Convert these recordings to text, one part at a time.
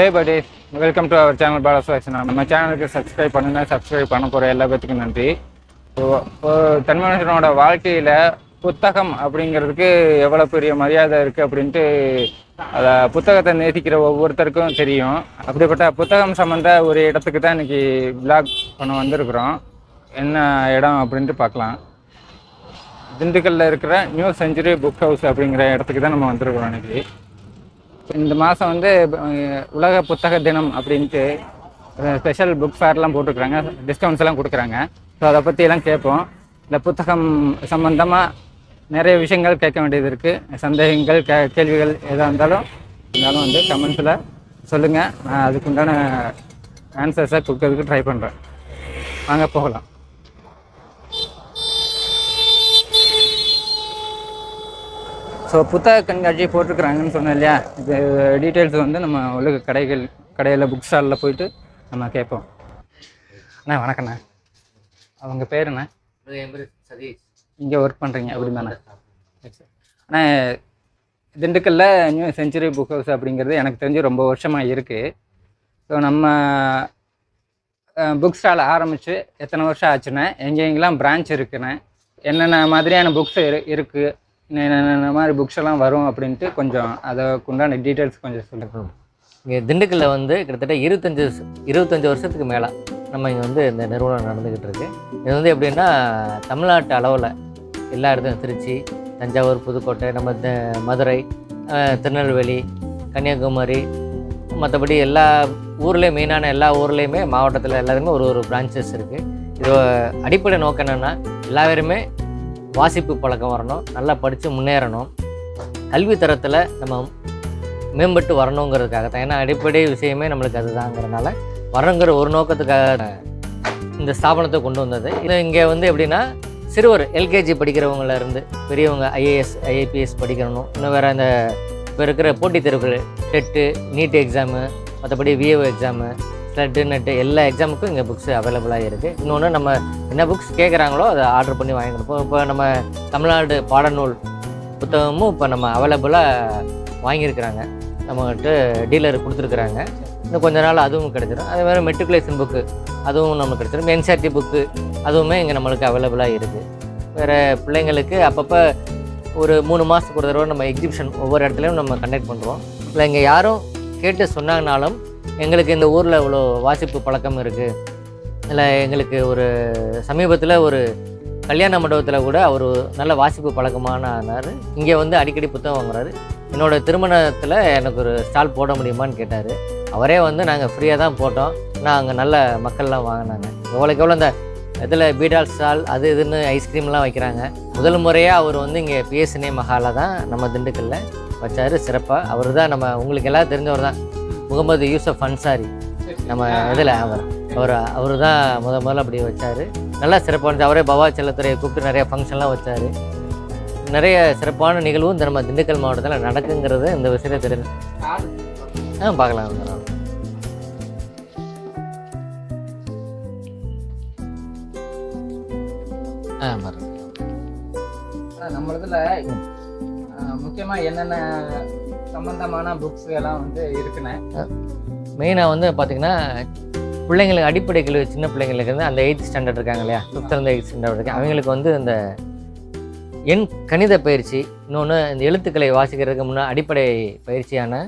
Hey buddies welcome to our channel Bala's நம்ம சேனலுக்கு subscribe பண்ணுங்க. சப்ஸ்கிரைப் பண்ண போகிற எல்லா பேத்துக்கும் நன்றி. இப்போ- தன்மனுஷனோட மனுஷனோட வாழ்க்கையில் புத்தகம் அப்படிங்கிறதுக்கு எவ்வளோ பெரிய மரியாதை இருக்குது அப்படின்ட்டு அதை புத்தகத்தை நேசிக்கிற ஒவ்வொருத்தருக்கும் தெரியும். அப்படிப்பட்ட புத்தகம் சம்மந்த ஒரு இடத்துக்கு தான் இன்னைக்கு விளாக் பண்ண வந்திருக்கிறோம். என்ன இடம் அப்படின்ட்டு பார்க்கலாம். திண்டுக்கல்ல இருக்கிற நியூ செஞ்சுரி புக் ஹவுஸ் அப்படிங்கிற இடத்துக்கு தான் நம்ம வந்திருக்கிறோம் இன்றைக்கி இந்த மாதம் வந்து உலக புத்தக தினம் அப்படின்ட்டு ஸ்பெஷல் புக் ஃபேர்லாம் போட்டுருக்குறாங்க. டிஸ்கவுண்ட்ஸ் எல்லாம் கொடுக்குறாங்க. ஸோ அதை பற்றியெல்லாம் கேட்போம். இந்த புத்தகம் சம்மந்தமாக நிறைய விஷயங்கள் கேட்க வேண்டியது இருக்குது சந்தேகங்கள் கே கேள்விகள் எதாக இருந்தாலும் இருந்தாலும் வந்து கமெண்ட்ஸில் சொல்லுங்கள் நான் அதுக்குண்டான ஆன்சர்ஸை கொடுக்கறதுக்கு ட்ரை பண்ணுறேன் வாங்க போகலாம். ஸோ புத்தக கண்காட்சி போட்டிருக்கிறாங்கன்னு சொன்னேன் இல்லையா? இது டீட்டெயில்ஸ் வந்து நம்ம உலக கடைகள் கடையில் புக் ஸ்டாலில் போயிட்டு நம்ம கேட்போம். அண்ணா வணக்கண்ணா அவங்க பேர் என்ன? சதீஷ். இங்கே ஒர்க் பண்ணுறீங்க அப்படி தானே அண்ணா திண்டுக்கல்ல நியூ செஞ்சுரி புக் ஹவுஸ் அப்படிங்கிறது எனக்கு தெரிஞ்சு ரொம்ப வருஷமாக இருக்குது ஸோ நம்ம புக் ஸ்டால் ஆரம்பித்து எத்தனை வருஷம் ஆச்சுண்ணே? எங்கே எங்கெல்லாம் பிரான்ச் இருக்குண்ணே? என்னென்ன மாதிரியான புக்ஸ் இரு இருக்குது என்னென்ன மாதிரி புக்ஸ் எல்லாம் வரும் அப்படின்ட்டு கொஞ்சம் அதை உண்டான டீட்டெயில்ஸ் கொஞ்சம் சொல்லுங்கள் இங்கே திண்டுக்கல்லில் வந்து கிட்டத்தட்ட இருபத்தஞ்சு இருபத்தஞ்சி வருஷத்துக்கு மேலே நம்ம இங்கே வந்து இந்த நிறுவனம் நடந்துக்கிட்டு இருக்கு. இது வந்து எப்படின்னா தமிழ்நாட்டு அளவில் எல்லா இடத்துலையும் திருச்சி தஞ்சாவூர் புதுக்கோட்டை நம்ம த- மதுரை திருநெல்வேலி கன்னியாகுமரி மற்றபடி எல்லா ஊர்லேயும் மெயினான எல்லா ஊர்லேயுமே மாவட்டத்தில் எல்லாருமே ஒரு ஒரு பிரான்ச்சஸ் இருக்குது இது அடிப்படை நோக்கம் என்னென்னா எல்லாருமே வாசிப்பு பழக்கம் வரணும் நல்லா படித்து முன்னேறணும். கல்வி தரத்தில் நம்ம மேம்பட்டு வரணுங்கிறதுக்காக தான் ஏன்னா அடிப்படை விஷயமே நம்மளுக்கு அதுதாங்கிறனால வரணுங்கிற ஒரு நோக்கத்துக்காக இந்த ஸ்தாபனத்தை கொண்டு வந்தது. இது இங்கே வந்து எப்படின்னா சிறுவர் எல்கேஜி படிக்கிறவங்கள இருந்து பெரியவங்க ஐஏஎஸ் ஐஏபிஎஸ் படிக்கணும். இன்னும் வேறு இந்த இப்போ இருக்கிற போட்டித் தேர்வுகள் டெட்டு நீட் எக்ஸாமு மற்றபடி விஏஓ எக்ஸாமு ஸ்லட்டு நெட்டு எல்லா எக்ஸாமுக்கும் இங்கே புக்ஸ் அவைலபிளாக இருக்குது இன்னொன்று நம்ம என்ன புக்ஸ் கேட்குறாங்களோ அதை ஆர்டர் பண்ணி வாங்கிக்கணும். இப்போ நம்ம தமிழ்நாடு பாடநூல் புத்தகமும் இப்போ நம்ம அவைலபிளாக வாங்கியிருக்கிறாங்க. நம்மகிட்ட டீலர் கொடுத்துருக்குறாங்க. இன்னும் கொஞ்ச நாள் அதுவும் கிடச்சிடும் அதே மாதிரி மெட்ரிகுலேஷன் புக்கு அதுவும் நமக்கு கிடச்சிடும் என்சிஆர்டி புக்கு அதுவுமே இங்கே நம்மளுக்கு அவைலபிளாக இருக்குது வேறு பிள்ளைங்களுக்கு அப்பப்போ ஒரு மூணு மாதத்துக்கு ஒரு தடவை நம்ம எக்ஸிபிஷன் ஒவ்வொரு இடத்துலையும் நம்ம கண்டக்ட் பண்ணுறோம் இல்லை இங்கே யாரும் கேட்டு சொன்னாங்கனாலும் எங்களுக்கு இந்த ஊரில் இவ்வளோ வாசிப்பு பழக்கம் இருக்குது இல்லை எங்களுக்கு ஒரு சமீபத்தில் ஒரு கல்யாண மண்டபத்தில் கூட அவர் நல்ல வாசிப்பு பழக்கமான ஆனார் இங்கே வந்து அடிக்கடி புத்தகம் வாங்குறாரு. என்னோடய திருமணத்தில் எனக்கு ஒரு ஸ்டால் போட முடியுமான்னு கேட்டார். அவரே வந்து நாங்கள் ஃப்ரீயாக தான் போட்டோம். நான் அங்கே நல்ல மக்கள்லாம் வாங்கினாங்க. எவ்வளோக்கு எவ்வளோ இந்த இதில் பீடால் ஸ்டால் அது இதுன்னு ஐஸ்கிரீம்லாம் வைக்கிறாங்க. முதல் முறையாக அவர் வந்து இங்கே பிஎஸ்என்ஏ மஹாலில் தான் நம்ம திண்டுக்கல்ல வச்சார். சிறப்பாக அவர் தான் நம்ம உங்களுக்கு எல்லாம் தெரிஞ்சவர் தான் முகமது யூசப் அன்சாரி. நம்ம இதில் அவர். அவர் அவர் தான் முத முதல்ல அப்படி வச்சார். நல்லா சிறப்பாக இருந்துச்சு. அவரே பவா செல்லத்துறையை கூப்பிட்டு நிறைய ஃபங்க்ஷன்லாம் வச்சார். நிறைய சிறப்பான நிகழ்வும் இந்த நம்ம திண்டுக்கல் மாவட்டத்தில் நடக்குங்கிறது இந்த விஷயத்தை தெரிஞ்சு. ஆ பார்க்கலாம். ஆ பாருங்க நம்ம இதில் முக்கியமாக என்னென்ன சம்பந்தமான புக்ஸ் எல்லாம் வந்து இருக்குண்ணே மெயினாக வந்து பார்த்திங்கன்னா பிள்ளைங்களுக்கு அடிப்படை கல்வி சின்ன பிள்ளைங்களுக்கு வந்து அந்த எயித் ஸ்டாண்டர்ட் இருக்காங்க இல்லையா? ஃபிஃப்த்லேருந்து எயித் ஸ்டாண்டர்ட் இருக்கு. அவங்களுக்கு வந்து இந்த எண் கணித பயிற்சி இன்னொன்று இந்த எழுத்துக்களை வாசிக்கிறதுக்கு முன்னே அடிப்படை பயிற்சியான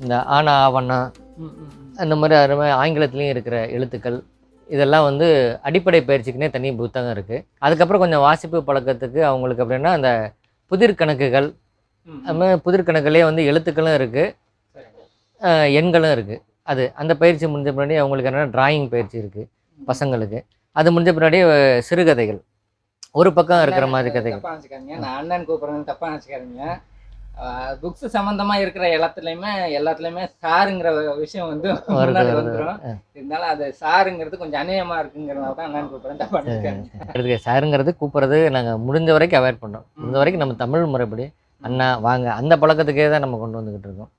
இந்த ஆனா ஆவண்ணா அந்த மாதிரி அது மாதிரி ஆங்கிலத்துலேயும் இருக்கிற எழுத்துக்கள் இதெல்லாம் வந்து அடிப்படை பயிற்சிக்குனே தனி புத்தகம் இருக்குது அதுக்கப்புறம் கொஞ்சம் வாசிப்பு பழக்கத்துக்கு அவங்களுக்கு அப்படின்னா அந்த புதிர் கணக்குகள் அது மாதிரி புதிர் கணக்குலேயே வந்து எழுத்துக்களும் இருக்குது எண்களும் இருக்குது அது அந்த பயிற்சி முடிஞ்ச பின்னாடி அவங்களுக்கு என்னென்னா டிராயிங் பயிற்சி இருக்குது பசங்களுக்கு. அது முடிஞ்ச பின்னாடி சிறுகதைகள். ஒரு பக்கம் இருக்கிற மாதிரி கதைகள். தப்பா நினச்சிக்காதீங்க. நான் அண்ணன் கூப்பிட்றேன்னு தப்பா நினச்சிக்காதீங்க. புக்ஸ் சம்பந்தமா இருக்கிற எல்லாத்துலயுமே எல்லாத்துலயுமே சாருங்கிற விஷயம் வந்து வந்துரும். இருந்தாலும் அது சாருங்கிறது கொஞ்சம் அநியமா இருக்குங்கிறனால தான் அண்ணன் கூப்பிட்றேன் தப்பா நினச்சிக்காதீங்க. அடுத்து சாருங்கிறது கூப்பிட்றது நாங்கள் முடிஞ்ச வரைக்கும் அவாய்ட் பண்ணுறோம் முடிஞ்ச வரைக்கும் நம்ம தமிழ் முறைப்படி அண்ணா வாங்க. அந்த பழக்கத்துக்கே தான் நம்ம கொண்டு வந்துக்கிட்டு இருக்கோம்.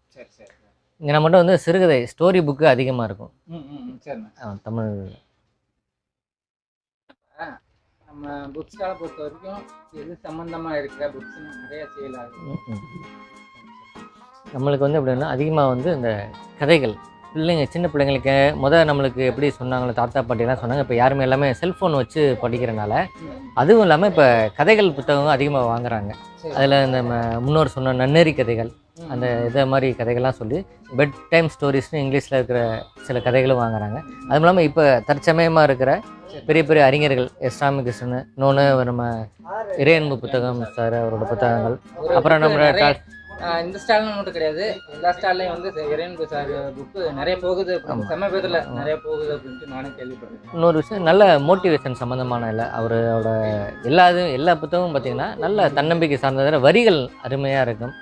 இங்கே நம்மகிட்ட வந்து சிறுகதை ஸ்டோரி புக்கு அதிகமாக இருக்கும். தமிழ். நம்ம புக் ஸ்டாலை பொறுத்த வரைக்கும் எது சம்பந்தமா இருக்கிற புக்ஸ் நிறைய சேல் ஆகுது ம், ம். நம்மளுக்கு வந்து எப்படின்னா அதிகமாக வந்து இந்த கதைகள் பிள்ளைங்க சின்ன பிள்ளைங்களுக்கு முத நம்மளுக்கு எப்படி சொன்னாங்களோ தாத்தா பாட்டிலாம் சொன்னாங்க. இப்போ யாருமே எல்லாமே செல்ஃபோன் வச்சு படிக்கிறனால அதுவும் இல்லாமல் இப்போ கதைகள் புத்தகம் அதிகமாக வாங்குறாங்க. அதில் இந்த முன்னோர் சொன்ன நன்னெறி கதைகள் அந்த இதை மாதிரி கதைகள்லாம் சொல்லி பெட் டைம் ஸ்டோரிஸ்னு இங்கிலீஷில் இருக்கிற சில கதைகளும் வாங்குறாங்க. அதுவும் இல்லாமல் இப்போ தற்சமயமாக இருக்கிற பெரிய பெரிய அறிஞர்கள் எஸ். ராமகிருஷ்ணன் இன்னொன்று நம்ம இறையன்பு புத்தகம் சார் அவரோட புத்தகங்கள். அப்புறம் நம்ம இந்த ஸ்டால்னு மட்டும் கிடையாது. எல்லா ஸ்டால்லையும் வந்து இறையன்பு சார் புக்கு நிறைய போகுது. சமீபத்தில் நிறைய போகுது அப்படின்ட்டு நானே கேள்விப்பட்டேன். இன்னொரு விஷயம் நல்ல மோட்டிவேஷன் சம்மந்தமான இல்லை. அவரோட எல்லா இதுவும் எல்லா புத்தகமும் பார்த்தீங்கன்னா நல்ல தன்னம்பிக்கை சார்ந்ததில் வரிகள் அருமையாக இருக்கும்.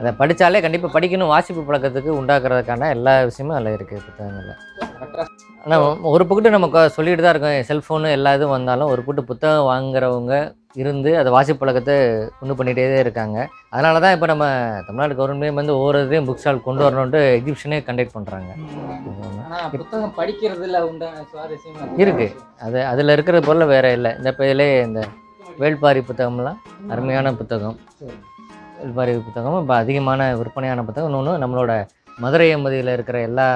அதை படித்தாலே கண்டிப்பாக படிக்கணும் வாசிப்பு பழக்கத்துக்கு உண்டாக்குறதுக்கான எல்லா விஷயமும் அதில் இருக்குது புத்தகங்களில். ஆனால் ஒரு புக்கிட்டு நம்ம சொல்லிட்டு தான் இருக்கோம். செல்ஃபோனு எல்லா இதுவும் வந்தாலும் ஒரு புட்டு புத்தகம் வாங்குறவங்க இருந்து அதை வாசிப்பு பழக்கத்தை கொண்டு பண்ணிகிட்டே தான் இருக்காங்க அதனால தான் இப்போ நம்ம தமிழ்நாடு கவர்மெண்ட் வந்து ஒவ்வொரு இதையும் புக் ஸ்டால் கொண்டு வரணுன்ட்டு எக்ஸிபிஷனே கண்டக்ட் பண்ணுறாங்க புத்தகம் படிக்கிறதுல உண்டான சுவாரஸ்யம் இருக்கு. அது அதில் இருக்கிற பொருள் வேறு இல்லை இந்த பேரிலே இந்த வேள்பாரி புத்தகம்லாம் அருமையான புத்தகம். வேள்பாரி புத்தகம் இப்போ அதிகமான விற்பனையான புத்தகம் இன்னொன்று நம்மளோட மதுரை எம்பதியில் இருக்கிற எல்லா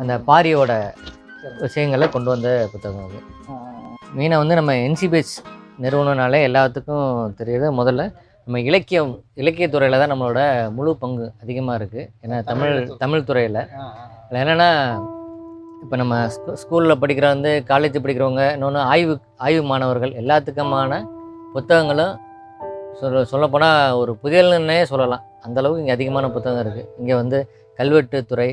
அந்த பாரியோட. விஷயங்களை கொண்டு வந்த புத்தகம் அது மெயினாக வந்து நம்ம என்சிபிஎச் நிறுவனம்னாலே எல்லாத்துக்கும் தெரியுது. முதல்ல நம்ம இலக்கியம் இலக்கியத்துறையில் தான் நம்மளோட முழு பங்கு அதிகமாக இருக்குது ஏன்னா தமிழ் தமிழ் துறையில். அதில் என்னென்னா இப்போ நம்ம ஸ்கூ ஸ்கூலில் படிக்கிற வந்து காலேஜ் படிக்கிறவங்க இன்னொன்று ஆய்வு ஆய்வு மாணவர்கள் எல்லாத்துக்குமான புத்தகங்களும் சொல்ல சொல்லப்போனால் ஒரு புதியல்னே சொல்லலாம். அந்த அளவுக்கு இங்கே அதிகமான புத்தகம் இருக்குது இங்கே வந்து கல்வெட்டுத்துறை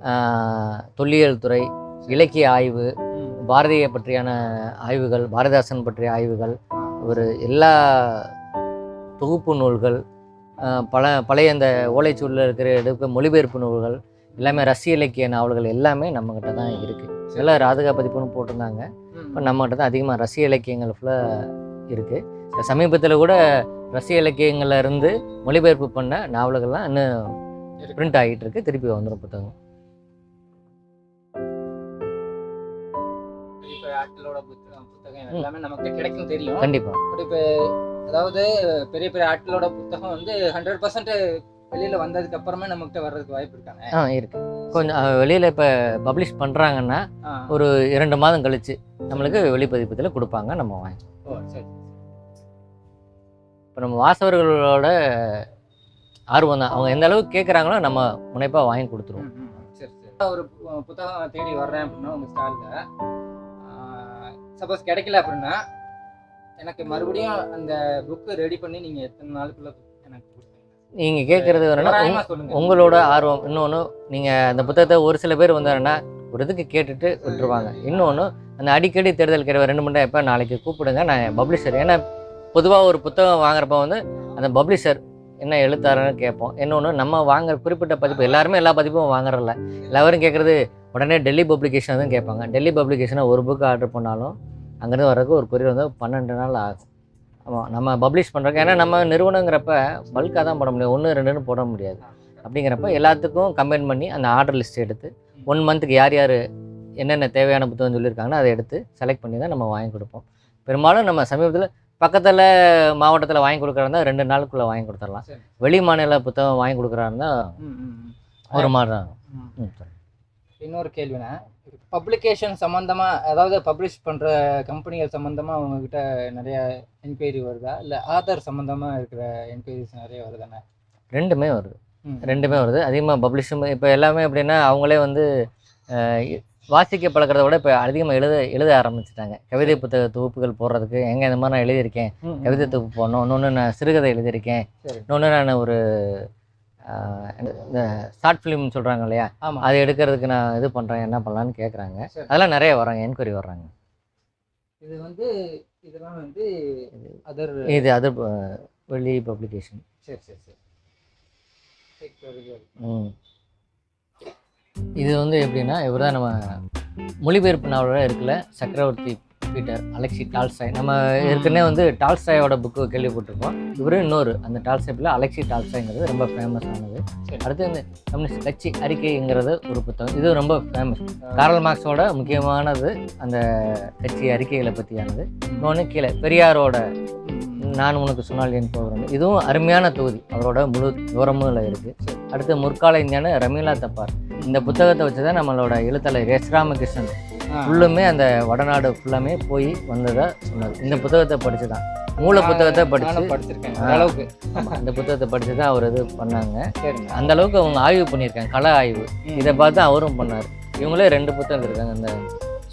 ஆஹ், தொல்லியல் துறை இலக்கிய ஆய்வு பாரதியை பற்றியான ஆய்வுகள் பாரதிதாசன் பற்றிய ஆய்வுகள் ஒரு எல்லா தொகுப்பு நூல்கள் பல பழைய அந்த ஓலைச்சூழலில் இருக்கிற எடுக்க மொழிபெயர்ப்பு நூல்கள் எல்லாமே ரஷ்ய இலக்கிய நாவல்கள் எல்லாமே நம்மக்கிட்ட தான் இருக்குது எல்லாம் ராதிகா பதிப்புன்னு போட்டிருந்தாங்க. இப்போ நம்மகிட்ட தான் அதிகமாக ரஷ்ய இலக்கியங்கள் ஃபுல்லாக இருக்குது சமீபத்தில் கூட ரஷ்ய இலக்கியங்கள்ல இருந்து மொழிபெயர்ப்பு பண்ண நாவல்கள்லாம் இன்னும் பிரிண்ட் ஆகிட்டு இருக்கு. திருப்பி வந்துடும் புத்தகம். ஆட்களோட புத்தகம் எல்லாமே நமக்கு கிடைக்கும் தெரியும். கண்டிப்பாக பட் இப்போ அதாவது பெரிய பெரிய ஆட்களோட புத்தகம் வந்து ஹண்ட்ரட் பர்சன்ட் வெளியில வந்ததுக்கு அப்புறமே நம்மகிட்ட வர்றதுக்கு வாய்ப்பு இருக்காங்க. ஆ இருக்கு. கொஞ்சம் வெளியில் இப்போ பப்ளிஷ் பண்ணுறாங்கன்னா ஒரு இரண்டு மாதம் கழிச்சு நம்மளுக்கு வெளிப்பதிப்பத்தில் கொடுப்பாங்க நம்ம வாங்கி ஓ சரி இப்போ நம்ம வாசகர்களோட ஆர்வம் தான். அவங்க எந்த அளவுக்கு கேட்குறாங்களோ நம்ம முனைப்பாக வாங்கி கொடுத்துருவோம். சரி ஒரு புத்தகம் தேடி வர்றேன் அப்படின்னா உங்க ஸ்டால்ல சப்போஸ் கிடைக்கல அப்படின்னா எனக்கு மறுபடியும் அந்த புக்கு ரெடி பண்ணி நீங்க எத்தனை நாளுக்குள்ள எனக்கு நீங்கள் கேட்குறது என்னன்னா உங்களோட ஆர்வம். இன்னொன்று நீங்கள் அந்த புத்தகத்தை ஒரு சில பேர் வந்தாருன்னா ஒரு இதுக்கு கேட்டுட்டு விட்டுருவாங்க. இன்னொன்று அந்த அடிக்கடி தேர்தல் கிடையாது. ரெண்டு மணி எப்போ நாளைக்கு கூப்பிடுங்க. நான் பப்ளிஷர் ஏன்னா பொதுவாக ஒரு புத்தகம் வாங்குறப்ப வந்து அந்த பப்ளிஷர் என்ன எழுத்தாருன்னு கேட்போம். இன்னொன்று நம்ம வாங்குற குறிப்பிட்ட பதிப்பு எல்லாருமே எல்லா பதிப்பும் வாங்குறதில்ல. எல்லாரும் கேட்குறது உடனே டெல்லி பப்ளிகேஷன் தான் கேட்பாங்க டெல்லி பப்ளிகேஷனை ஒரு புக் ஆர்டர் பண்ணாலும் அங்கேருந்து வர்றதுக்கு ஒரு கொரியர் வந்து பன்னெண்டு நாள் ஆகும் ஆமாம் நம்ம பப்ளிஷ் பண்ணுறோம் ஏன்னா நம்ம நிறுவனங்கிறப்ப பல்காக தான் போட முடியும் ஒன்று ரெண்டுன்னு போட முடியாது அப்படிங்கிறப்ப எல்லாத்துக்கும் கம்பைன் பண்ணி அந்த ஆர்டர் லிஸ்ட் எடுத்து ஒன் மந்த்துக்கு யார் யார் என்னென்ன தேவையான புத்தகம் சொல்லியிருக்காங்களோ அதை எடுத்து செலக்ட் பண்ணி தான் நம்ம வாங்கி கொடுப்போம் பெரும்பாலும் நம்ம சமீபத்தில் பக்கத்தில் மாவட்டத்தில் வாங்கி கொடுக்குறாருந்தா ரெண்டு நாளுக்குள்ளே வாங்கி கொடுத்துடலாம். வெளி மாநில புத்தகம் வாங்கி கொடுக்குறாருந்தா. ஒரு மாதம் ஆகும். ம். ம், சரி. இன்னொரு கேள்வினா பப்ளிகேஷன் சம்மந்தமா அதாவது பப்ளிஷ் பண்ற கம்பெனிகள் சம்மந்தமா உங்ககிட்ட நிறைய என்கொயரி வருதா? இல்ல ஆதார் சம்மந்தமா இருக்கிற என்கொயரிஸ் நிறைய வருதானே? ரெண்டுமே வருது. ரெண்டுமே வருது. அதிகமாக பப்ளிஷும் இப்போ எல்லாமே எப்படின்னா அவங்களே வந்து வாசிக்க பழக்கிறத விட இப்போ அதிகமாக எழுத எழுத ஆரம்பிச்சிட்டாங்க. கவிதை புத்தக தொகுப்புகள் போடுறதுக்கு எங்கே இந்த மாதிரி நான் எழுதியிருக்கேன். கவிதை தொகுப்பு போடணும். இன்னொன்று நான் சிறுகதை எழுதியிருக்கேன். இன்னொன்று நான் ஒரு இந்த ஷார்ட் ஃபிலிம் சொல்கிறாங்க இல்லையா? ஆமா. அது எடுக்கிறதுக்கு நான் இது பண்ணுறேன் என்ன பண்ணலான்னு கேட்குறாங்க. அதெல்லாம் நிறைய வராங்க என்கொயரி வர்றாங்க. இது வந்து இதெல்லாம் வந்து அதர் இது அது அஹ், வெளி பப்ளிகேஷன் சரி சரி சரி. ம். இது வந்து எப்படின்னா இவர் தான் நம்ம மொழிபெயர்ப்பு நாவலாக இருக்குல்ல சக்கரவர்த்தி பீட்டர் அலெக்சி டால்ஸ்டாய் நம்ம ஏற்கனவே வந்து டால்ஸ்டாயோட புக்கு கேள்விப்பட்டிருப்போம் இவரும் இன்னொரு அந்த டால்ஸ்டாய்ப்பில் அலெக்சி டால்ஸ்டாய்ங்கிறது ரொம்ப ஃபேமஸ் ஆனது. அடுத்து இந்த கம்யூனிஸ்ட் கட்சி அறிக்கைங்கிறது ஒரு புத்தகம். இது ரொம்ப ஃபேமஸ் காரல் மார்க்ஸோட முக்கியமானது அந்த கட்சி அறிக்கைகளை பற்றியானது இன்னொன்று கீழே பெரியாரோட. நான் உனக்கு சொன்னால் என் போகிறேன். இதுவும் அருமையான தொகுதி. அவரோட முழு விவரமும் இதில் இருக்குது அடுத்து முற்கால இந்தியான ரமீலா தப்பார். இந்த புத்தகத்தை வச்சு தான் நம்மளோட எழுத்தாளர் எஸ் ராமகிருஷ்ணன் ஃபுல்லுமே அந்த வடநாடு ஃபுல்லாமே போய் வந்ததா சொன்னார் இந்த புத்தகத்தை படிச்சு தான் மூல புத்தகத்தை படிச்சு நானும் படிச்சிருக்கேன். அளவுக்கு. இந்த புத்தகத்தை படிச்சு தான் அவர் இது பண்ணாங்க. அந்த அளவுக்கு அவங்க ஆய்வு பண்ணியிருக்காங்க கல ஆய்வு. இதை பார்த்து அவரும் பண்ணார். இவங்களே ரெண்டு புத்தகம் இருக்காங்க அந்த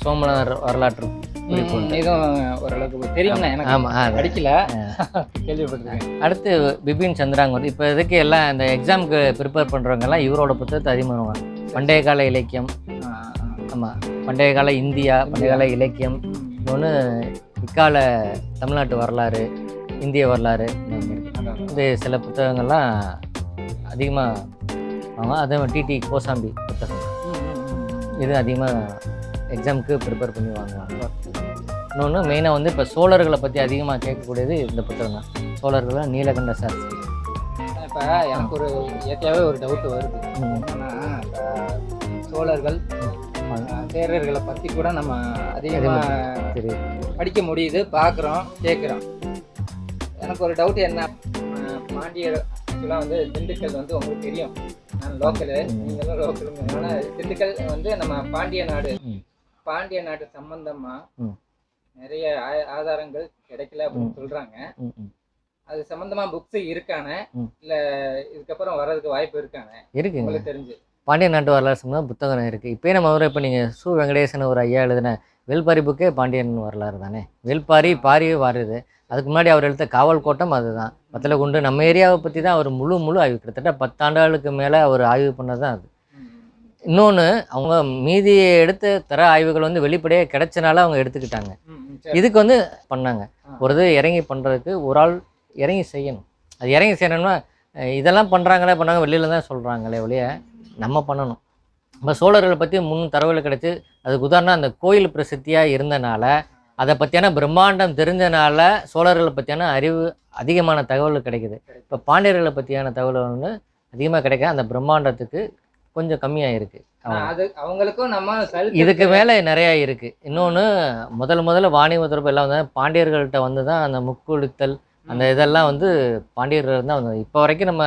சோமனார் வரலாற்று அடுத்து பிபின் சந்திராங்கூர். இப்போ இதுக்கு எல்லாம் இந்த எக்ஸாமுக்கு ப்ரிப்பேர் பண்ணுறவங்க எல்லாம் இவரோட புத்தகத்தை அதிகமாக பண்டைய கால இலக்கியம். ஆமாம் பண்டைய கால இந்தியா பண்டைய கால இலக்கியம். இன்னொன்று இக்கால தமிழ்நாட்டு வரலாறு இந்திய வரலாறு. இது சில புத்தகங்கள்லாம் அதிகமாக வாங்க அதே மாதிரி டிடி கோசாம்பி புத்தகம். இது அதிகமாக எக்ஸாமுக்கு ப்ரிப்பேர் பண்ணி வாங்குவாங்க இன்னொன்று மெயினாக வந்து இப்போ சோழர்களை பற்றி அதிகமாக கேட்கக்கூடியது இந்த புத்தகம் தான் சோழர்கள் நீலகண்ட சாஸ்திரி இப்ப எனக்கு ஒரு இயற்கையாவே ஒரு டவுட் வருது சோழர்கள் சேரர்களை பத்தி கூட நம்ம அதிகமா சரி. படிக்க முடியுது பார்க்குறோம் கேட்குறோம் எனக்கு ஒரு டவுட் என்ன? அஹ், பாண்டியர் ஆக்சுவலாக வந்து திண்டுக்கல் வந்து உங்களுக்கு தெரியும். நான் லோக்கலு. நீங்களும் லோக்கலுங்கிறதுனால திண்டுக்கல் வந்து நம்ம பாண்டிய நாடு. பாண்டிய நாட்டு சம்பந்தமா ம். நிறைய ஆதாரங்கள் கிடைக்கல அப்படின்னு ம். அது சம்பந்தமா புக்ஸ் இருக்கான. இல்ல இதுக்கப்புறம் வர்றதுக்கு வாய்ப்பு இருக்கான? இருக்குங்க. உங்களுக்கு தெரிஞ்சு. பாண்டிய நாட்டு வரலாறு சம்பந்தம் புத்தகம் இருக்குது இப்போயே நம்ம ஒரு இப்போ நீங்கள் சு. வெங்கடேசன் ஒரு ஐயா எழுதின வேல்பாரி புக்கே பாண்டியன் வரலாறு தானே? வேல்பாரி பாரியே வாருது. அதுக்கு முன்னாடி அவர் எடுத்த காவல் கோட்டம் அதுதான். வத்தலகுண்டு நம்ம ஏரியாவை பற்றி தான் அவர் முழு முழு ஆய்வு. கிட்டத்தட்ட பத்தாண்டுகளுக்கு மேலே அவர் ஆய்வு பண்ணது தான் அது. இன்னொன்று அவங்க மீதியை எடுத்து தர ஆய்வுகள் வந்து வெளிப்படையாக கிடைச்சனால அவங்க எடுத்துக்கிட்டாங்க. இதுக்கு வந்து பண்ணாங்க. ஒரு இது இறங்கி பண்ணுறதுக்கு ஒரு ஆள் இறங்கி செய்யணும். அது இறங்கி செய்யணும்னா இதெல்லாம் பண்ணுறாங்களே பண்ணாங்க வெளியில் தான் சொல்கிறாங்களே ஒழிய நம்ம பண்ணணும். நம்ம சோழர்களை பற்றி முன் தரவுகள் கிடைச்சி அதுக்கு உதாரணம் அந்த கோயில் பிரசித்தியாக இருந்தனால அதை பற்றியான பிரம்மாண்டம் தெரிஞ்சனால சோழர்களை பற்றியான அறிவு அதிகமான தகவல் கிடைக்குது. இப்போ பாண்டியர்களை பற்றியான தகவல் வந்து அதிகமாக கிடைக்க அந்த பிரம்மாண்டத்துக்கு கொஞ்சம் கம்மியாக இருக்குது அது அவங்களுக்கும் நம்ம இதுக்கு மேலே நிறையா இருக்குது இன்னொன்று முதல் முதல்ல வாணிப தொடர்பு எல்லாம் வந்து பாண்டியர்கள்ட்ட வந்து தான் அந்த முக்குளித்தல் அந்த இதெல்லாம் வந்து பாண்டியர்கள் தான் வந்தது இப்போ வரைக்கும் நம்ம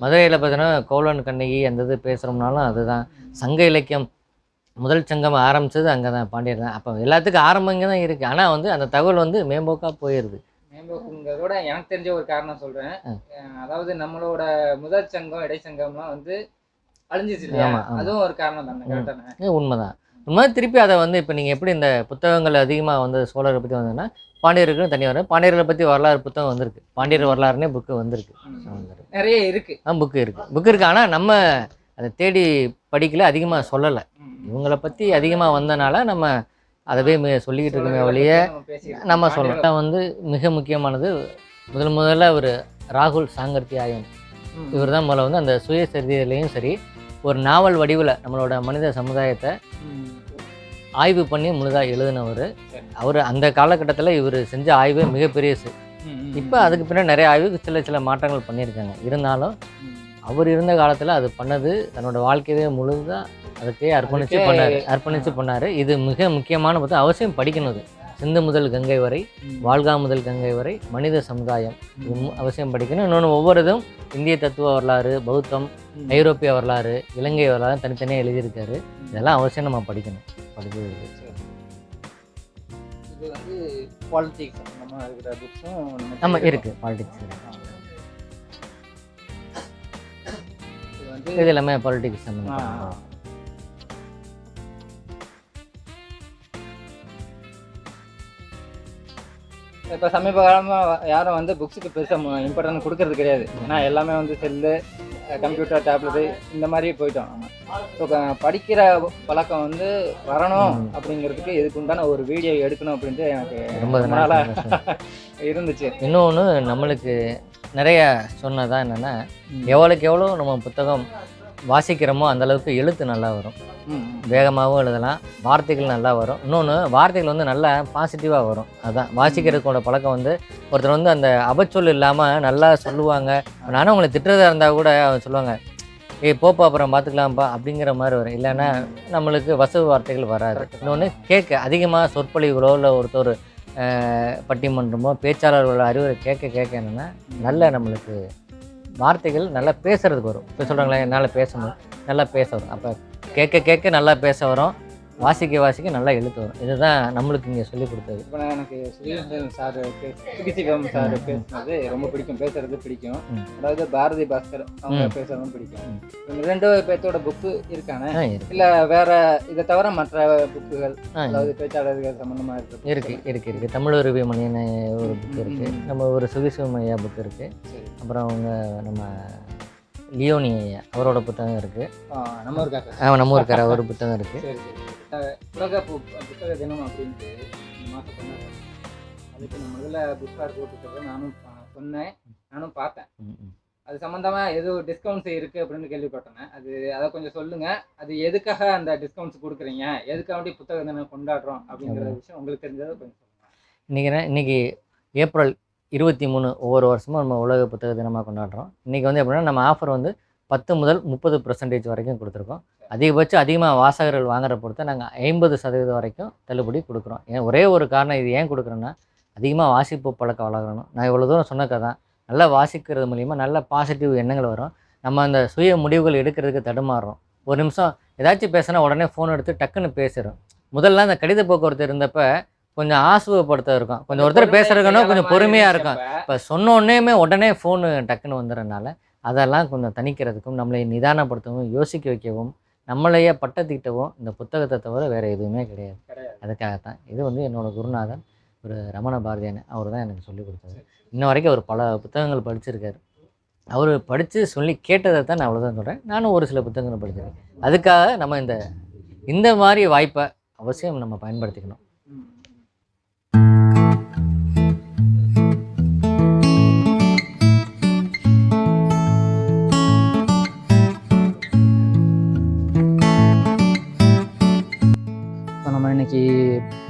மதுரையில் பார்த்தீங்கன்னா கோவலன் கண்ணகி அந்த இது பேசுகிறோம்னாலும் அதுதான். சங்க இலக்கியம் முதல் சங்கம் ஆரம்பிச்சது அங்கே தான் பாண்டியர் தான். அப்போ எல்லாத்துக்கும் ஆரம்பம் இங்கே தான் இருக்குது ஆனால் வந்து அந்த தகவல் வந்து மேம்போக்காக போயிடுது மேம்போக்குங்கிறதோட எனக்கு தெரிஞ்ச ஒரு காரணம். அஹ் அதாவது நம்மளோட முதல் சங்கம் இடைச்சங்கம்லாம் வந்து அழிஞ்சிச்சு. அதுவும் ஒரு காரணம் தானே உண்மைதான். உண்மை திருப்பி அதை வந்து இப்போ நீங்கள் எப்படி இந்த புத்தகங்கள் அதிகமாக வந்து சோழரை பற்றி வந்ததுன்னா பாண்டியர்களுக்கு தனி வரும் பாண்டியர்களை பற்றி வரலாறு புத்தகம் வந்திருக்கு. பாண்டியர் வரலாறுனே புக்கு வந்திருக்கு. நிறைய இருக்கு. ஆ புக்கு இருக்குது புக்கு இருக்குது ஆனால் நம்ம அதை தேடி படிக்கல அதிகமாக சொல்லலை. இவங்களை பற்றி அதிகமாக வந்தனால நம்ம அதவே சொல்லிக்கிட்டு இருக்கோமே ஒழிய நம்ம சொல்லலாம் வந்து மிக முக்கியமானது முதல் முதல்ல ஒரு ராகுல் சாங்கர்த்தியாயன் ம். இவர் தான் முதல்ல வந்து அந்த சுயசரிதையிலையும் சரி ஒரு நாவல் வடிவில் நம்மளோட மனித சமுதாயத்தை. ஆய்வு பண்ணி முழுதாக எழுதினவர். அவர் அந்த காலகட்டத்தில் இவர் செஞ்ச ஆய்வு மிகப்பெரியசு ம், ம், இப்போ அதுக்கு பின்னாடி நிறைய ஆய்வு சில சில மாற்றங்கள் பண்ணியிருக்காங்க. இருந்தாலும். அவர் இருந்த காலத்தில் அது பண்ணது தன்னோட வாழ்க்கையவே முழுதாக அதுக்கே அர்ப்பணித்து பண்ணார். அர்ப்பணித்து பண்ணார். இது மிக முக்கியமான புத்தகம். அவசியம் படிக்கணும் இது சிந்து முதல் கங்கை வரை. வாழ்கா முதல் கங்கை வரை மனித சமுதாயம். அவசியம் படிக்கணும். இன்னொன்று ஒவ்வொரு இதும் இந்திய தத்துவ வரலாறு பௌத்தம். ஐரோப்பிய வரலாறு இலங்கை வரலாறு தனித்தனியாக எழுதியிருக்காரு. இதெல்லாம் அவசியம் நம்ம படிக்கணும். படிச்சு இது வந்து பாலிட்டிக்ஸ் இருக்கிற புக்ஸும் நம்ம இருக்கு. பாலிடிக்ஸ் இது வந்து இது எல்லாமே ஆ, ஆ. இப்போ சமீப காலமாக யாரும் வந்து புக்ஸுக்கு பெருசாக இம்பார்ட்டன்ட் கொடுக்கறது கிடையாது. ஏன்னா எல்லாமே வந்து செல்லு கம்ப்யூட்டர் டேப்லெட்டு இந்த மாதிரி போயிட்டோம் நம்ம. ஸோ படிக்கிற பழக்கம் வந்து வரணும். அப்படிங்கிறதுக்கு இதுக்கு உண்டான ஒரு வீடியோ எடுக்கணும் அப்படின்ட்டு எனக்கு ரொம்ப ரொம்ப நாளா நாளாக இருந்துச்சு. இன்னொன்று நம்மளுக்கு நிறைய சொன்னதான் என்னென்னா எவ்வளோக்கு எவ்வளோ நம்ம புத்தகம் வாசிக்கிறோமோ அந்த அளவுக்கு எழுத்து நல்லா வரும். வேகமாகவும் எழுதலாம் வார்த்தைகள் நல்லா வரும். இன்னொன்று வார்த்தைகள் வந்து நல்லா பாசிட்டிவாக வரும். அதுதான் வாசிக்கிறதுக்கோட பழக்கம் வந்து ஒருத்தர் வந்து அந்த அபச்சொல் இல்லாமல் நல்லா சொல்லுவாங்க. நானும் அவங்களை திட்டுறதா இருந்தால் கூட அவங்க சொல்லுவாங்க ஏய் போப்பா அப்புறம் பார்த்துக்கலாம்ப்பா அப்படிங்கிற மாதிரி வரும். இல்லைன்னா நம்மளுக்கு வசவு வார்த்தைகள் வராது. இன்னொன்று கேட்க அதிகமாக சொற்பொழிவுகளோ இல்லை ஒருத்தர் பட்டிமன்றமோ பேச்சாளர்களோட அறிவுரை கேட்க கேட்க என்னென்னா நல்ல நம்மளுக்கு வார்த்தைகள் நல்லா பேசுறதுக்கு வரும். இப்போ சொல்கிறாங்களே என்னால் பேச முடியும். நல்லா பேச வரும். அப்போ கேட்க கேட்க நல்லா பேச வரும். வாசிக்க வாசிக்க நல்லா எழுத்து வரும். இதுதான் நம்மளுக்கு இங்கே சொல்லி கொடுத்தது. இப்போ நான் எனக்கு சுரேந்திரன் சார் சுகிசிவம் சார் பேசுனது ரொம்ப பிடிக்கும் பேசுறது பிடிக்கும். அதாவது பாரதி பாஸ்கர் அவங்க. பேசுறதும் பிடிக்கும். இவங்க ரெண்டு பேர்த்தோட புக்கு இருக்கானே? இருக்கு. இல்ல வேற இதை தவிர மற்ற புக்குகள் அதாவது பேச்சாளர்கள் சம்பந்தமா இருக்கு இருக்கு இருக்கு இருக்கு. தமிழ் உருவி மணியன் ஒரு புக் இருக்கு. நம்ம ஒரு சுகிசிவம் ஐயா புக் இருக்கு. அப்புறம் அவங்க நம்ம லியோனி அவரோட புத்தகம் இருக்கு. ஆ, நம்ம அவன் நம்ம ஊருக்கார ஒரு புத்தகம் இருக்கு. சரி சரி. அஹ் உலக புத்தக தினம் அப்படின்ட்டு மாதம் அதுக்கு நம்ம முதல்ல புக் கார்டு போட்டுக்கிறத நானும் சொன்னேன். நானும் பார்த்தேன். அது சம்மந்தமா ஏதோ டிஸ்கவுண்ட்ஸ் இருக்கு அப்படின்னு கேள்விப்பட்டேன். அது அதை கொஞ்சம் சொல்லுங்க. அது எதுக்காக அந்த டிஸ்கவுண்ட்ஸ் கொடுக்குறீங்க? எதுக்காக வேண்டி புத்தக தினம் கொண்டாடுறோம் அப்படிங்கிற விஷயம் உங்களுக்கு தெரிஞ்சதை கொஞ்சம் சொல்லுங்க. இன்னைக்கு என்ன- இன்னைக்கு ஏப்ரல் இருபத்தி மூணு ஒவ்வொரு வருஷமும் நம்ம உலக புத்தக தினமாக கொண்டாடுறோம். இன்றைக்கி வந்து எப்படின்னா நம்ம ஆஃபர் வந்து பத்து முதல் முப்பது பர்சன்டேஜ் வரைக்கும் கொடுத்துருக்கோம். அதிகபட்சம் அதிகமாக வாசகர்கள் வாங்குற பொறுத்த நாங்கள் ஐம்பது சதவீதம் வரைக்கும் தள்ளுபடி கொடுக்குறோம். ஏன் ஒரே ஒரு காரணம் இது ஏன் கொடுக்குறோன்னா அதிகமாக வாசிப்பு பழக்கம் வளர்க்கணும் நான் இவ்வளோ தூரம் சொன்ன கதை. நல்லா வாசிக்கிறது மூலிமா நல்ல பாசிட்டிவ் எண்ணங்கள் வரும். நம்ம அந்த சுய முடிவுகள் எடுக்கிறதுக்கு தடுமாறுறோம். ஒரு நிமிஷம் ஏதாச்சும் பேசினா உடனே ஃபோன் எடுத்து டக்குன்னு பேசிடும் முதல்ல அந்த கடித போக்குவரத்து இருந்தப்போ கொஞ்சம் ஆசுவப்படுத்த இருக்கும் கொஞ்சம் ஒருத்தர் பேசுறதுக்கணும் கொஞ்சம் பொறுமையாக இருக்கும். இப்போ சொன்ன உடனேயுமே உடனே ஃபோனு டக்குன்னு வந்துடுறதுனால அதெல்லாம் கொஞ்சம் தணிக்கிறதுக்கும் நம்மளை நிதானப்படுத்தவும் யோசிக்க வைக்கவும் நம்மளையே பட்டத்திட்டவும் இந்த புத்தகத்தை தவிர வேறு எதுவுமே கிடையாது. அதுக்காகத்தான். இது வந்து என்னோட குருநாதன் ஒரு ரமண பாரதியான் அவர் தான் எனக்கு சொல்லி கொடுத்தாரு. இன்ன வரைக்கும் அவர் பல புத்தகங்கள் படிச்சிருக்காரு. அவர் படித்து சொல்லி கேட்டதை தான் நான் அவ்வளோதான் சொல்கிறேன் நானும் ஒரு சில புத்தகங்கள் படிச்சிருக்கேன். அதுக்காக நம்ம இந்த இந்த மாதிரி வாய்ப்பை அவசியம் நம்ம பயன்படுத்திக்கணும். இன்னைக்கு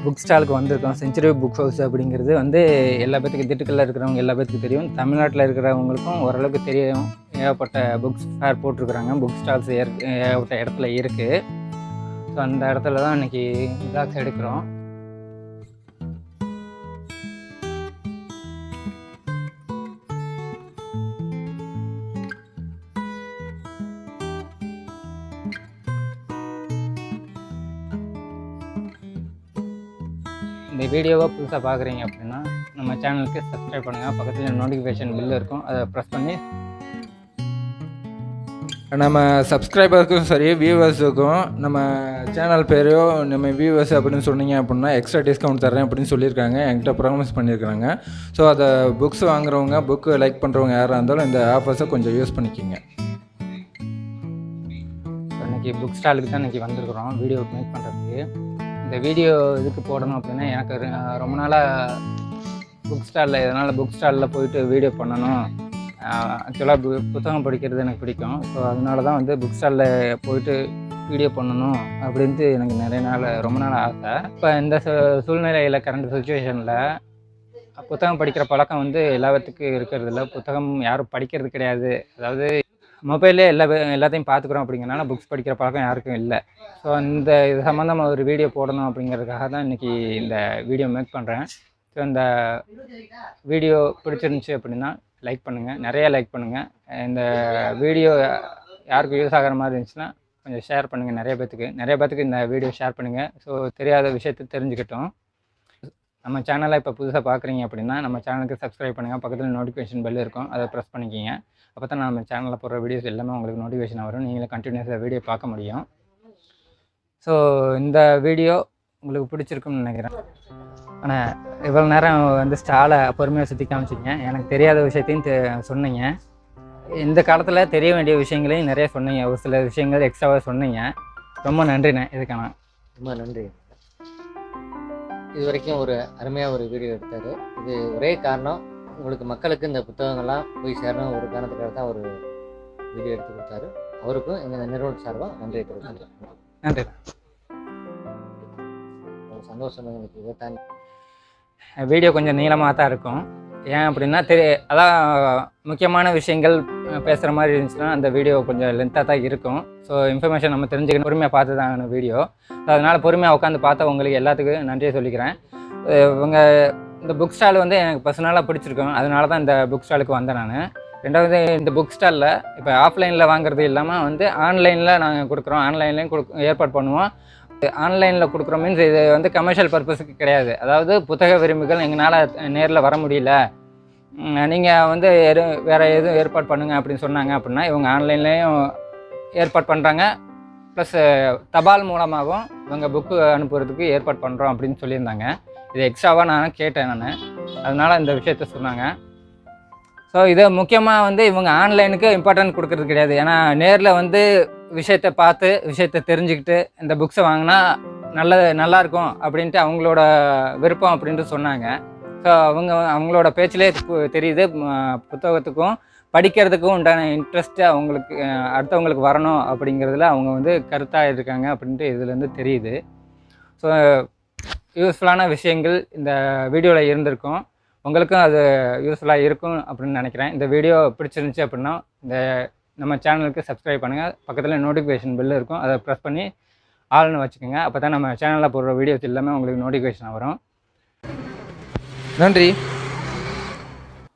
புக் ஸ்டாலுக்கு வந்திருக்கோம். செஞ்சுரி புக் ஹவுஸ் அப்படிங்கிறது வந்து எல்லா பேத்துக்கும் திட்டுக்கல்ல இருக்கிறவங்க எல்லா பேத்துக்கும் தெரியும். தமிழ்நாட்டில் இருக்கிறவங்களுக்கும் ஓரளவுக்கு தெரியும். ஏகப்பட்ட புக்ஸ் ஃபேர் போட்டிருக்கிறாங்க. புக் ஸ்டால்ஸ் ஏகப்பட்ட இடத்துல இருக்குது ஸோ அந்த இடத்துல தான் இன்றைக்கி விளாக்ஸ் எடுக்கிறோம். இந்த வீடியோவை புதுசாக பார்க்குறீங்க அப்படின்னா நம்ம சேனலுக்கு சப்ஸ்கிரைப் பண்ணுங்கள் பக்கத்தில் நோட்டிஃபிகேஷன் பில் இருக்கும். அதை ப்ரெஸ் பண்ணி நம்ம சப்ஸ்கிரைபருக்கும் சரி வியூவர்ஸுக்கும் நம்ம சேனல் பேரையோ நம்ம வியூவர்ஸ் அப்படின்னு சொன்னீங்க அப்படின்னா எக்ஸ்ட்ரா டிஸ்கவுண்ட் தரேன் அப்படின்னு சொல்லியிருக்காங்க. என்கிட்ட ப்ராமிஸ் பண்ணியிருக்காங்க ஸோ அதை புக்ஸ் வாங்குறவங்க புக்கு லைக் பண்ணுறவங்க யாராக இருந்தாலும் இந்த ஆஃபர்ஸை கொஞ்சம் யூஸ் பண்ணிக்கிங்க. இன்னைக்கு புக் ஸ்டாலுக்கு தான் இன்னைக்கு வந்திருக்கிறோம். வீடியோ மேக் பண்ணுறதுக்கு இந்த வீடியோ இதுக்கு போடணும் அப்படின்னா எனக்கு ரொம்ப நாளாக புக் ஸ்டாலில் எதனால் புக் ஸ்டாலில் போயிட்டு வீடியோ பண்ணணும். ஆக்சுவலாக பு புத்தகம் படிக்கிறது எனக்கு பிடிக்கும். ஸோ அதனால தான் வந்து புக் ஸ்டாலில் போயிட்டு வீடியோ பண்ணணும் அப்படின்ட்டு எனக்கு நிறைய நாள் ரொம்ப நாள் ஆசை. இப்போ இந்த சூ- சூழ்நிலையில் கரண்ட் சுச்சுவேஷனில் புத்தகம் படிக்கிற பழக்கம் வந்து எல்லாத்துக்கும் இருக்கிறது இல்லை. புத்தகம் யாரும் படிக்கிறது கிடையாது. அதாவது மொபைல்லே எல்லா எல்லாத்தையும் பார்த்துக்குறோம் அப்படிங்கிறனால புக்ஸ் படிக்கிற பழக்கம் யாருக்கும் இல்லை. ஸோ இந்த இது சம்மந்தமாக ஒரு வீடியோ போடணும் அப்படிங்கிறதுக்காக தான் இன்றைக்கி இந்த வீடியோ மேக் பண்ணுறேன் ஸோ இந்த வீடியோ பிடிச்சிருந்துச்சி அப்படின்னா லைக் பண்ணுங்கள் நிறையா லைக் பண்ணுங்கள் இந்த வீடியோ யாருக்கு யூஸ் ஆகிற மாதிரி இருந்துச்சுன்னா கொஞ்சம் ஷேர் பண்ணுங்கள் நிறைய பேத்துக்கு. நிறைய பேத்துக்கு இந்த வீடியோ ஷேர் பண்ணுங்கள் ஸோ தெரியாத விஷயத்தை தெரிஞ்சுக்கிட்டோம். நம்ம சேனலை இப்போ புதுசாக பார்க்குறீங்க அப்படின்னா நம்ம சேனலுக்கு சப்ஸ்கிரைப் பண்ணுங்கள் பக்கத்தில் நோட்டிஃபிகேஷன் பெல் இருக்கும். அதை ப்ரெஸ் பண்ணிக்கிங்க. அப்போ தான் நம்ம சேனலில் போடுற வீடியோஸ் எல்லாமே உங்களுக்கு நோட்டிஃபிகேஷன் வரும். நீங்களே கண்டினியூஸாக வீடியோ பார்க்க முடியும். ஸோ இந்த வீடியோ உங்களுக்கு பிடிச்சிருக்கும்னு நினைக்கிறேன். ஆனால் இவ்வளோ நேரம் வந்து ஸ்டாலை பொறுமையாக சுற்றி காமிச்சிங்க. எனக்கு தெரியாத விஷயத்தையும் தெ- சொன்னீங்க. இந்த காலத்தில் தெரிய வேண்டிய விஷயங்களையும் நிறைய சொன்னீங்க. ஒரு சில விஷயங்கள் எக்ஸ்ட்ராவாக சொன்னீங்க. ரொம்ப நன்றிண்ணே இதுக்கான. ரொம்ப நன்றி. இது வரைக்கும் ஒரு அருமையாக ஒரு வீடியோ எடுத்தார். இது ஒரே காரணம் உங்களுக்கு மக்களுக்கு இந்த புத்தகங்கள்லாம் போய் சேரணும். ஒரு காரணத்துக்காக தான் ஒரு வீடியோ எடுத்து கொடுத்தாரு. அவருக்கும் எங்கள் நிறுவனம் சார்பாக நன்றி தெரிவிக்கிறேன் நன்றி. சந்தோஷம் எனக்கு இதை தாண்டி வீடியோ கொஞ்சம் நீளமாக தான் இருக்கும். ஏன் அப்படின்னா தெரி அதான் முக்கியமான விஷயங்கள் பேசுகிற மாதிரி இருந்துச்சுன்னா அந்த வீடியோ கொஞ்சம் லென்த்தாக தான் இருக்கும். ஸோ இன்ஃபர்மேஷன் நம்ம தெரிஞ்சுக்கணும். பொறுமையாக பார்த்து தான் வீடியோ ஸோ அதனால் பொறுமையாக உட்காந்து பார்த்த உங்களுக்கு எல்லாத்துக்கும் நன்றியை சொல்லிக்கிறேன். இவங்க இந்த புக் ஸ்டால் வந்து எனக்கு பர்சனலாக பிடிச்சிருக்கும். அதனால தான் இந்த புக் ஸ்டாலுக்கு வந்தேன் நான். ரெண்டாவது இந்த புக் ஸ்டாலில் இப்போ ஆஃப்லைனில் வாங்குறது இல்லாமல் வந்து ஆன்லைனில் நாங்கள் கொடுக்குறோம். ஆன்லைன்லேயும் கொடு ஏற்பாடு பண்ணுவோம். ஆன்லைனில் கொடுக்குறோம் மீன்ஸ் இது வந்து கமர்ஷியல் பர்பஸுக்கு கிடையாது. அதாவது புத்தக விரும்பிகள் எங்களால் நேரில் வர முடியல. நீங்கள் வந்து எது வேறு எதுவும் ஏற்பாடு பண்ணுங்கள் அப்படின்னு சொன்னாங்க அப்படின்னா இவங்க ஆன்லைன்லேயும் ஏற்பாடு பண்ணுறாங்க ப்ளஸ் தபால் மூலமாகவும் இவங்க புக்கு அனுப்புகிறதுக்கு ஏற்பாடு பண்ணுறோம் அப்படின்னு சொல்லியிருந்தாங்க. இது எக்ஸ்ட்ராவாக நான் கேட்டேன் நான். அதனால் இந்த விஷயத்த சொன்னாங்க. ஸோ இதை முக்கியமாக வந்து இவங்க ஆன்லைனுக்கு இம்பார்ட்டன்ட் கொடுக்கறது கிடையாது. ஏன்னா நேரில் வந்து விஷயத்தை பார்த்து விஷயத்தை தெரிஞ்சுக்கிட்டு இந்த புக்ஸை வாங்கினா நல்லது நல்லா இருக்கும் அப்படின்ட்டு அவங்களோட விருப்பம் அப்படின்ட்டு சொன்னாங்க. ஸோ அவங்க அவங்களோட பேச்சிலே தெரியுது. புத்தகத்துக்கும் படிக்கிறதுக்கும் உண்டான இன்ட்ரெஸ்ட்டு அவங்களுக்கு அடுத்தவங்களுக்கு வரணும் அப்படிங்கிறதுல அவங்க வந்து கருத்தாக இருக்காங்க அப்படின்ட்டு இதுலேருந்து தெரியுது. ஸோ யூஸ்ஃபுல்லான விஷயங்கள் இந்த வீடியோவில் இருந்திருக்கும். உங்களுக்கும் அது யூஸ்ஃபுல்லாக இருக்கும் அப்படின்னு நினைக்கிறேன். இந்த வீடியோ பிடிச்சிருந்துச்சி அப்படின்னா இந்த நம்ம சேனலுக்கு சப்ஸ்கிரைப் பண்ணுங்கள் பக்கத்தில் நோட்டிஃபிகேஷன் பெல் இருக்கும். அதை ப்ரெஸ் பண்ணி ஆள்னு வச்சுக்கோங்க. அப்போ தான் நம்ம சேனலில் போடுற வீடியோஸ் எல்லாமே உங்களுக்கு நோட்டிஃபிகேஷன் வரும். நன்றி.